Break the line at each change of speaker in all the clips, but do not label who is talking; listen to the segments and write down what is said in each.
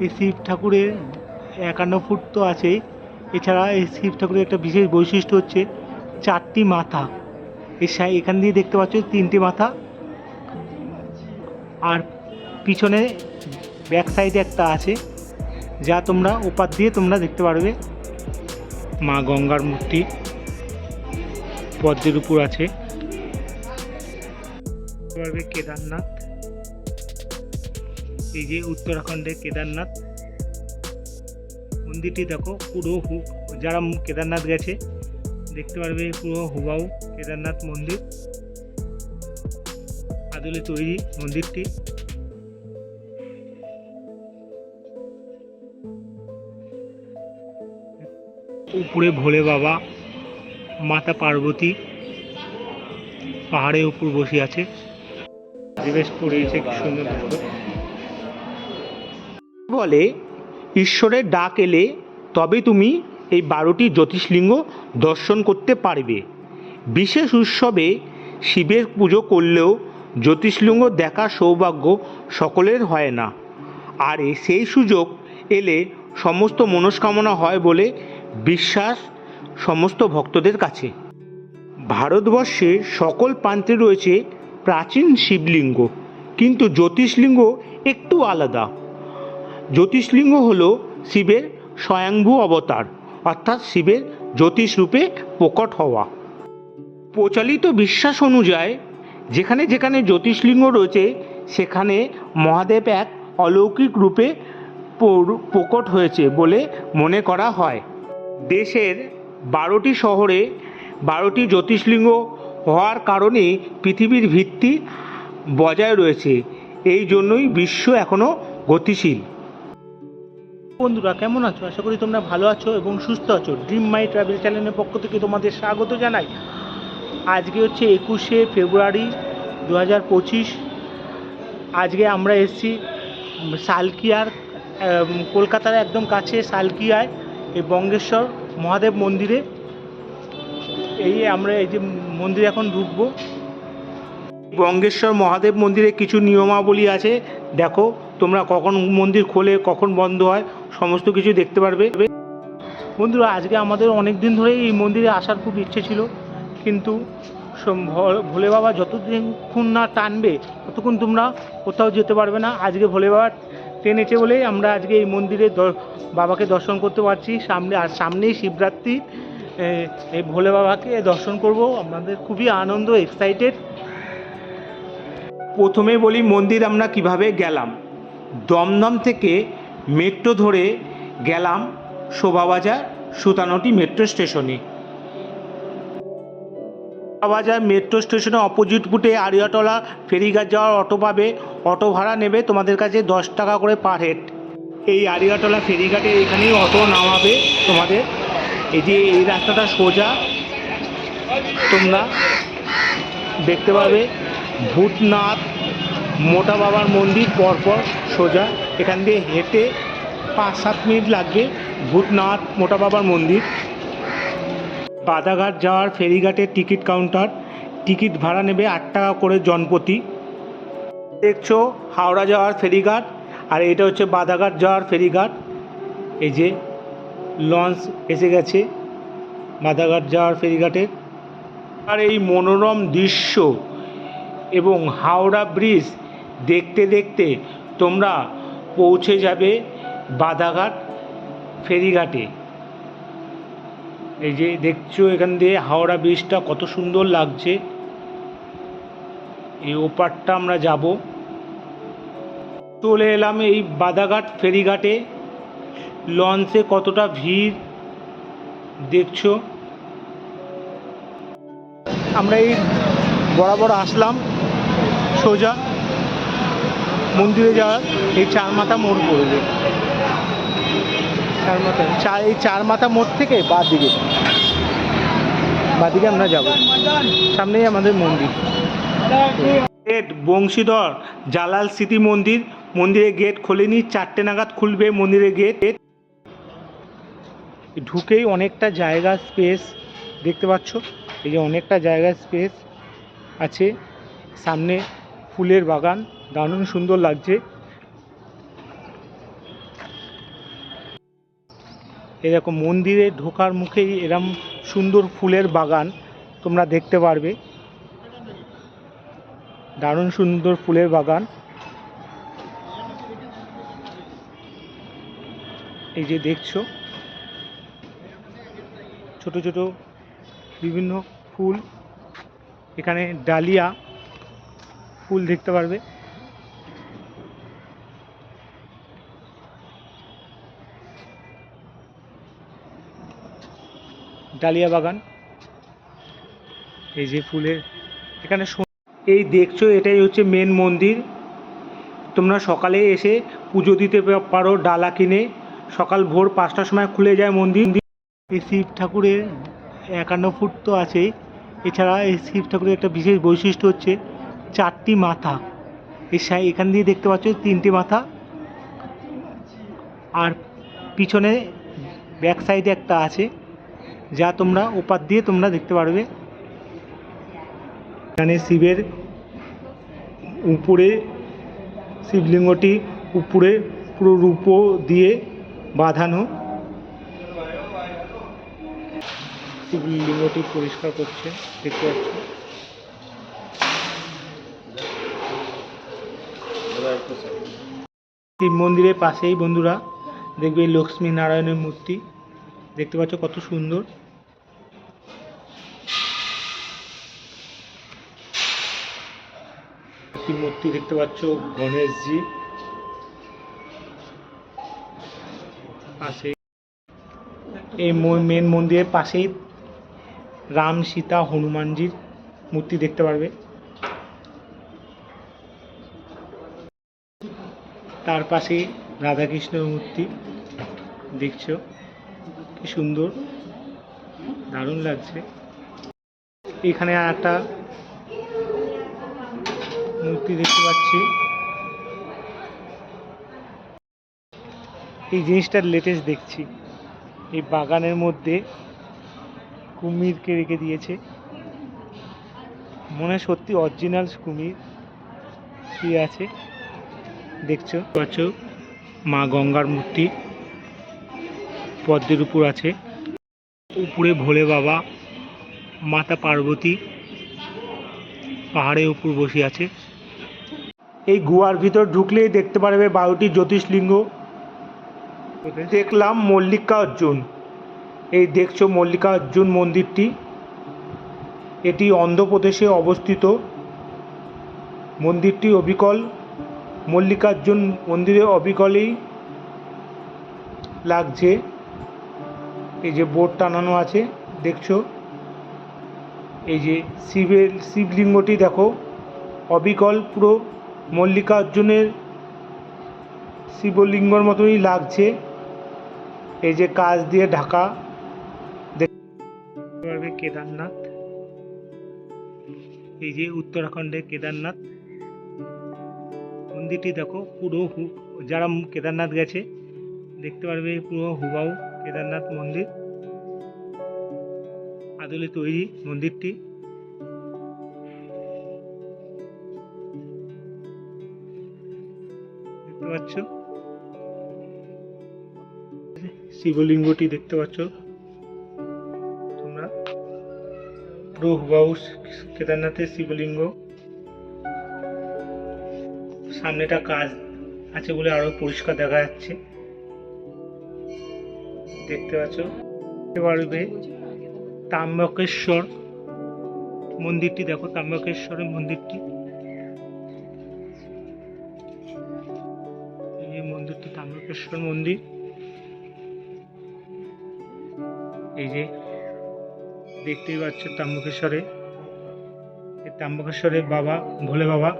এই শিব ঠাকুরের একান্ন ফুট তো আছেই। এছাড়া এই শিব ঠাকুরের একটা বিশেষ বৈশিষ্ট্য হচ্ছে চারটি মাথা। এই সা- এখান দিয়ে দেখতে পাচ্ছ তিনটি মাথা। আর পিছনে ব্যাক সাইডে একটা আছে, যা তোমরা ওপার দিয়ে তোমরা দেখতে পারবে। মা গঙ্গার মূর্তি পদ্মের উপর আছে। পারবে কেদারনাথ। এই যে উত্তরাখণ্ডের কেদারনাথ, মন্দিরটি দেখো পুরো হু, যারা কেদারনাথ গেছে, দেখতে পারবে পুরো হুবাউ কেদারনাথ মন্দির, আদলে তৈরি মন্দিরটি। উপরে ভোলে বাবা, মাতা পার্বতী পাহাড়ের উপর বসে আছে। পরিবেশ কি সুন্দর বলে, ঈশ্বরের ডাক এলে তবে তুমি এই বারোটি জ্যোতিষলিঙ্গ দর্শন করতে পারবে। বিশেষ উৎসবে শিবের পুজো করলেও জ্যোতিষলিঙ্গ দেখার সৌভাগ্য সকলের হয় না। আর সেই সুযোগ এলে সমস্ত মনস্কামনা হয় বলে বিশ্বাস সমস্ত ভক্তদের কাছে। ভারতবর্ষের সকল প্রান্তে রয়েছে প্রাচীন শিবলিঙ্গ, কিন্তু জ্যোতিষলিঙ্গ একটু আলাদা। জ্যোতিষলিঙ্গ হল শিবের স্বয়ংভূ অবতার, অর্থাৎ শিবের জ্যোতিষ রূপে প্রকট হওয়া। প্রচলিত বিশ্বাস অনুযায়ী, যেখানে যেখানে জ্যোতিষলিঙ্গ রয়েছে, সেখানে মহাদেব এক অলৌকিক রূপে প্রকট হয়েছে বলে মনে করা হয়। দেশের বারোটি শহরে বারোটি জ্যোতিষলিঙ্গ হওয়ার কারণে পৃথিবীর ভিত্তি বজায় রয়েছে। এই জন্যই বিশ্ব এখনও গতিশীল। বন্ধুরা, কেমন আছো? আশা করি তোমরা ভালো আছো এবং সুস্থ আছো। ড্রিম মাই ট্রাভেল চ্যানেলের পক্ষ থেকে তোমাদের স্বাগত জানাই। আজকে হচ্ছে একুশে ফেব্রুয়ারি দু হাজার পঁচিশ। আজকে আমরা এসেছি সালকিয়ার কলকাতার একদম কাছে সালকিয়ায় এই বঙ্গেশ্বর মহাদেব মন্দিরে। এই আমরা এই যে মন্দিরে এখন ঢুকবো। বঙ্গেশ্বর মহাদেব মন্দিরে কিছু নিয়মাবলী আছে। দেখো, তোমরা কখন মন্দির খোলে, কখন বন্ধ হয় সমস্ত কিছু দেখতে পারবে। বন্ধুরা, আজকে আমাদের অনেক দিন ধরেই এই মন্দিরে আসার খুব ইচ্ছে ছিল, কিন্তু ভোলে বাবা যতক্ষণ না টানবে, ততক্ষণ তোমরা কোথাও যেতে পারবে না। আজকে ভোলে বাবা টেনেছে বলেই আমরা আজকে এই মন্দিরে বাবাকে দর্শন করতে পারছি। সামনে আর সামনেই শিবরাত্রি। এই ভোলে বাবাকে দর্শন করব। আমাদের খুবই আনন্দ এক্সাইটেড প্রথমে বলি মন্দির আমরা কীভাবে গেলাম। দমদম থেকে মেট্রো ধরে গেলাম শোভাবাজার সুতানটি মেট্রো স্টেশনে। শোভাবাজার মেট্রো স্টেশনে অপোজিট ফুটে আড়িয়াটলা ফেরিঘাট যাওয়ার অটো পাবে। অটো ভাড়া নেবে তোমাদের কাছে দশ টাকা করে পার হেড এই আড়িয়াটলা ফেরিঘাটে এখানেই অটো নামাবে তোমাদের। এই যে এই রাস্তাটা সোজা, তোমরা দেখতে পাবে। ভূতনাথ, মোটা বাবার মন্দির, পরপর সোজা। এখান দিয়ে হেঁটে পাঁচ, সাত মিনিট লাগবে ভূতনাথ মোটা বাবার মন্দির। বাদাঘাট যাওয়ার ফেরিঘাটের টিকিট কাউন্টার। টিকিট ভাড়া নেবে আট টাকা করে জনপ্রতি। দেখছ, হাওড়া যাওয়ার ফেরিঘাট আর এটা হচ্ছে বাদাঘাট যাওয়ার ফেরিঘাট। এই যে লঞ্চ এসে গেছে বাদাঘাট যাওয়ার ফেরিঘাটের। আর এই মনোরম দৃশ্য এবং হাওড়া ব্রিজ দেখতে দেখতে তোমরা পৌঁছে যাবে বাদাঘাট ফেরিঘাটে। এই যে দেখছ এখান দিয়ে হাওড়া ব্রিজটা কত সুন্দর লাগছে। এই ওপারটা আমরা যাব। চলে এলাম এই বাদাঘাট ফেরিঘাটে। লঞ্চে কতটা ভিড় দেখছ? আমরা এই বরাবর আসলাম সোজা। মন্দিরে যাওয়ার এই চার মাথা মোড় পড়বে চার মাথা চার এই চার মাথা মোড় থেকে বাদ দিকে। বাদিকে আমরা যাব। সামনেই আমাদের মন্দির। গেট বংশীধর জালাল স্মৃতি মন্দির। মন্দিরের গেট খোলেনি চারটে নাগাদ খুলবে মন্দিরের গেট। ঢুকেই অনেকটা জায়গা স্পেস দেখতে পাচ্ছ। এই যে অনেকটা জায়গা স্পেস আছে। সামনে ফুলের বাগান। দারুণ সুন্দর লাগছে। এরকম মন্দিরে ঢোকার মুখেই এরম সুন্দর ফুলের বাগান তোমরা দেখতে পারবে। দারুণ সুন্দর ফুলের বাগান। এই যে দেখছ, ছোট ছোট বিভিন্ন ফুল, এখানে ডালিয়া ফুল দেখতে পারবে। ডালিয়া বাগান এই যে ফুলের এখানে এই দেখছ, এটাই হচ্ছে মেন মন্দির। তোমরা সকালে এসে পুজো দিতে পারো ডালা কিনে। সকাল ভোর পাঁচটার সময় খুলে যায় মন্দির। এই শিব ঠাকুরের একান্ন ফুট তো আছেই। এছাড়া এই শিব ঠাকুরের একটা বিশেষ বৈশিষ্ট্য হচ্ছে চারটি মাথা। এই এখান দিয়ে দেখতে পাচ্ছ তিনটি মাথা। আর পিছনে ব্যাক সাইডে একটা আছে। যা তোমরা ওপার দিয়ে তোমরা দেখতে পারবে। এখানে শিবের উপরে, শিবলিঙ্গটি উপরে পুরো রূপো দিয়ে বাঁধানো। শিবলিঙ্গটি পরিষ্কার করছে, দেখতে পাচ্ছ? শিব মন্দিরের পাশেই বন্ধুরা দেখবে লক্ষ্মী নারায়ণের মূর্তি। দেখতে পাচ্ছ কত সুন্দর। একটি মূর্তি দেখতে পাচ্ছ? গণেশজি। পাশে এই মেন মন্দিরের পাশেই রাম সীতা হনুমানজির মূর্তি দেখতে পারবে। তার পাশে রাধাকৃষ্ণের মূর্তি। দেখছ? কি সুন্দর। দারুণ লাগছে। এখানে আর একটা মূর্তি দেখতে পাচ্ছি। এই জিনিসটার লেটেস্ট দেখছি। এই বাগানের মধ্যে কুমিরকে রেখে দিয়েছে। মনে সত্যি অরিজিনাল কুমির শুয়ে আছে। দেখছ? পাচ্ছ, মা গঙ্গার মূর্তি পদ্মের উপর আছে। উপরে ভোলে বাবা, মাতা পার্বতী পাহাড়ের উপর বসে আছে। এই গুহার ভিতর ঢুকলেই দেখতে পারবে বারোটি জ্যোতিষলিঙ্গ দেখলাম মল্লিকার্জুন এই দেখছ মল্লিকার্জুন মন্দিরটি? এটি অন্ধ্রপ্রদেশে অবস্থিত। মন্দিরটি অবিকল। মল্লিকার্জুন মন্দিরে অবিকলেই লাগছে। এই যে বোর্ড টানানো আছে, দেখছ? এই যে শিবের, শিবলিঙ্গটি দেখো, অবিকল পুরো মল্লিকার্জুনের শিবলিঙ্গর মতোই লাগছে। এই যে কাজ দিয়ে ঢাকা, দেখতে পারবে কেদারনাথ। এই যে উত্তরাখণ্ডের কেদারনাথ। মন্দিরটি দেখো, পুরো যারা কেদারনাথ গেছে, দেখতে পারবে পুরো হুবাউ কেদারনাথ মন্দির। আদলে তৈরি মন্দিরটি। দেখতে পাচ্ছ? শিবলিঙ্গটি দেখতে পাচ্ছ? তোমরা? পুরো কেদারনাথের শিবলিঙ্গ। সামনেটা কাজ আছে বলে আরও পরিষ্কার দেখা যাচ্ছে। দেখতে পাচ্ছ? পারবে তাম্বকেশ্বর মন্দিরটি। দেখো তাম্বকেশ্বরের মন্দিরটি। মন্দিরটি মন্দির। এই যে দেখতেই পাচ্ছ তাম্বকেশ্বরে। এই তাম্বকেশ্বরের বাবা, ভোলে বাবা।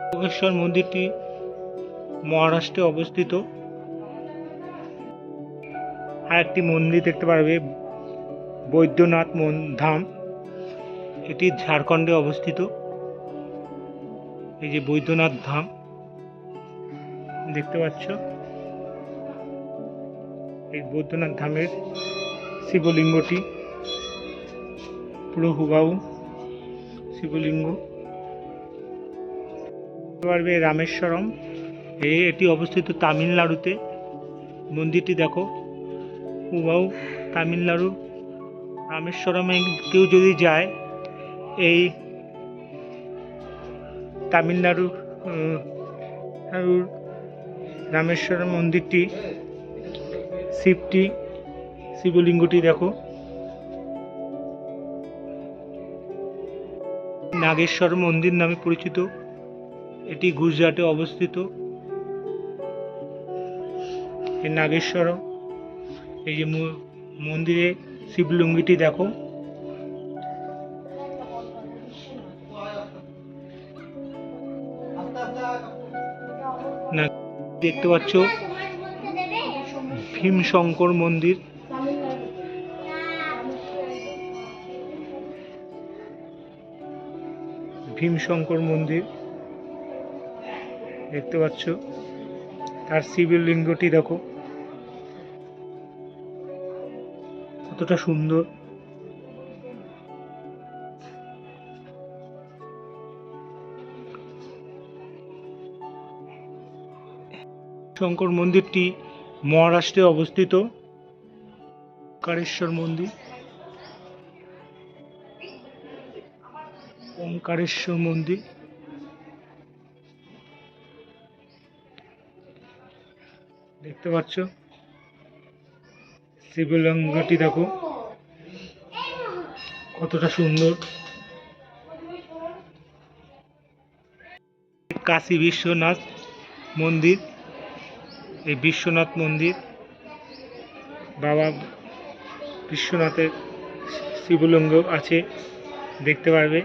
তাম্বকেশ্বর মন্দিরটি মহারাষ্ট্রে অবস্থিত। আর একটি মন্দির দেখতে পারবে, বৈদ্যনাথ ধাম। এটি ঝাড়খণ্ডে অবস্থিত। এই যে বৈদ্যনাথ ধাম, দেখতে পাচ্ছ? এই বৈদ্যনাথ ধামের শিবলিঙ্গটি, পুরো হুবাউ শিবলিঙ্গ। পারবে রামেশ্বরম। এই এটি অবস্থিত তামিলনাড়ুতে। মন্দিরটি দেখো হুবাউ তামিলনাড়ু। রামেশ্বরমে কেউ যদি যায়, এই তামিলনাড়ু রামেশ্বর মন্দিরটি, শিবটি, শিবলিঙ্গটি দেখো। নাগেশ্বর মন্দির নামে পরিচিত। এটি গুজরাটে অবস্থিত। নাগেশ্বর এই যে মন্দিরে শিবলিঙ্গটি দেখো। দেখতে পাচ্ছ ভীমশঙ্কর মন্দির। ভীমশঙ্কর মন্দির দেখতে পাচ্ছ। তার শিবলিঙ্গটি দেখো। কতটা সুন্দর। শঙ্কর মন্দিরটি মহারাষ্ট্রে অবস্থিত। ওঙ্কারেশ্বর মন্দির। ওঙ্কারেশ্বর মন্দির। দেখতে পাচ্ছ? শিবলিঙ্গটি দেখো। কতটা সুন্দর। কাশী বিশ্বনাথ মন্দির। এই বিশ্বনাথ মন্দির। বাবা বিশ্বনাথের শিবলিঙ্গ আছে, দেখতে পারবে।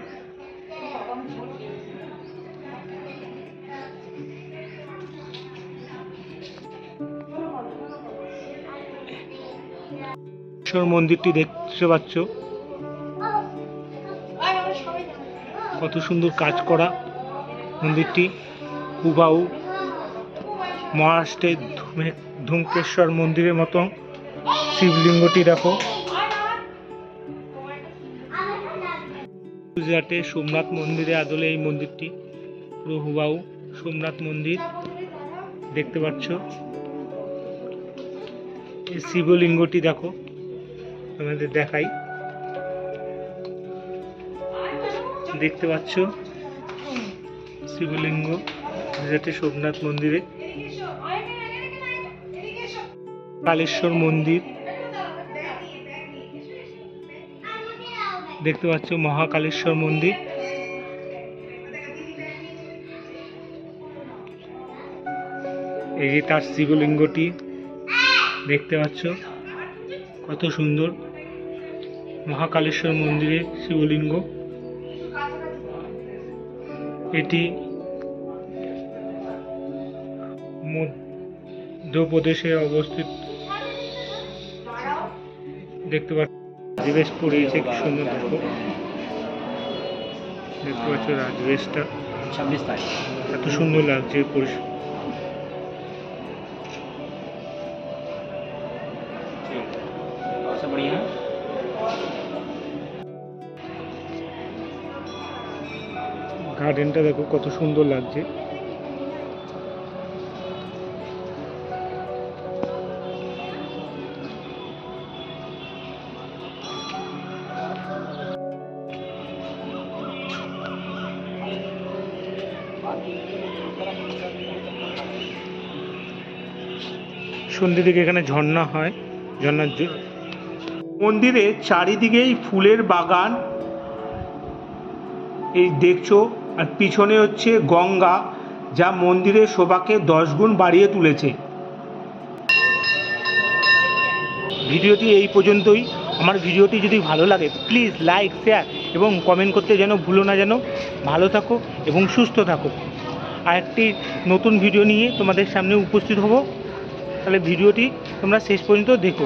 মন্দিরটি দেখতে পাচ্ছ। কত সুন্দর কাজ করা মন্দিরটি। হুবাহু। মহারাষ্ট্রের ধুমে ধুমকেশ্বর মন্দিরের মতো শিবলিঙ্গটি দেখো। গুজরাটে সোমনাথ মন্দিরে আদলে এই মন্দিরটি। পুরো হুবাহু সোমনাথ মন্দির দেখতে পাচ্ছ। এই শিবলিঙ্গটি দেখো আমাদের দেখাই। দেখতে পাচ্ছ শিবলিঙ্গ। গুজরাটে সোমনাথ মন্দিরে কালেশ্বর মন্দির। দেখতে পাচ্ছ মহাকালেশ্বর মন্দির। এই যে তার শিবলিঙ্গটি, দেখতে পাচ্ছ কত সুন্দর। মহাকালেশ্বর মন্দিরের শিবলিঙ্গ। এটি মধ্যপ্রদেশে অবস্থিত। দেখতে পাচ্ছ রাজবেশ পড়িয়েছে কি সুন্দর দেখো। দেখতে পাচ্ছ রাজবেশটা। এত সুন্দর লাগছে গার্ডেনটা দেখো কত সুন্দর লাগছে। সন্ধ্যে দিকে এখানে ঝর্ণা হয় ঝর্ণার মন্দিরের চারিদিকেই ফুলের বাগান। এই দেখছ, আর পিছনে হচ্ছে গঙ্গা, যা মন্দিরের শোভাকে দশ গুণ বাড়িয়ে তুলেছে। ভিডিওটি এই পর্যন্তই। আমার ভিডিওটি যদি ভালো লাগে প্লিজ লাইক শেয়ার এবং কমেন্ট করতে যেন ভুলো না যেন। ভালো থাকো এবং সুস্থ থাকো। আর একটি নতুন ভিডিও নিয়ে তোমাদের সামনে উপস্থিত হব। তাহলে ভিডিওটি তোমরা শেষ পর্যন্ত দেখো।